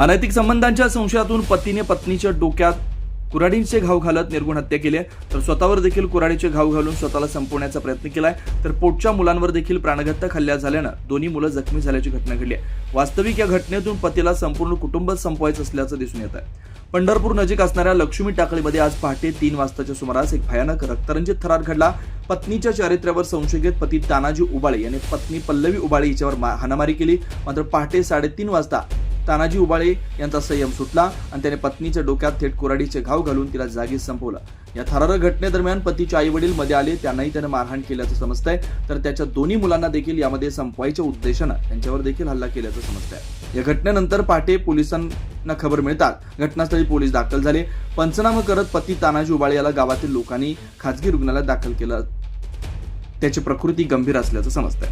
अनैतिक संबंधांच्या संशयातून पतीने पत्नीच्या डोक्यात कुऱ्हाडींचे घाव घालत निर्गुण हत्या केली आहे. तर स्वतःवर देखील कुऱ्हाडीचे घाव घालून स्वतःला संपवण्याचा प्रयत्न केलाय. तर पोटच्या मुलांवर देखील प्राणघातक हल्ल्या झाल्यानं दोन्ही मुलं जखमी झाल्याची घटना घडली आहे. वास्तविक या घटनेतून पतीला संपूर्ण कुटुंब संपवायचं असल्याचं दिसून येत आहे. पंढरपूर नजीक असणाऱ्या लक्ष्मी टाकळीमध्ये आज पहाटे तीन वाजताच्या सुमारास एक भयानक रक्तरंजित थरार घडला. पत्नीच्या चारित्र्यावर संशय घेत पती तानाजी उबाळे यांनी पत्नी पल्लवी उबाळे हिच्यावर हाणामारी केली. मात्र पहाटे साडेतीन वाजता तानाजी उबाळे यांचा संयम सुटला आणि त्याने पत्नीच्या डोक्यात थेट कुराडीचे घाव घालून तिला जागीच संपवलं. या थरारक घटनेदरम्यान पतीचे आई वडील मध्ये आले त्यांनाही त्याने मारहाण केल्याचं समजतंय. तर त्याच्या दोन्ही मुलांना देखील यामध्ये संपवायच्या उद्देशानं त्यांच्यावर देखील हल्ला केल्याचं समजतंय. या घटनेनंतर पहाटे पोलिसांना खबर मिळतात. घटनास्थळी पोलीस दाखल झाले. पंचनामा करत पती तानाजी उबाळे याला गावातील लोकांनी खाजगी रुग्णालयात दाखल केलं. त्याची प्रकृती गंभीर असल्याचं समजतंय.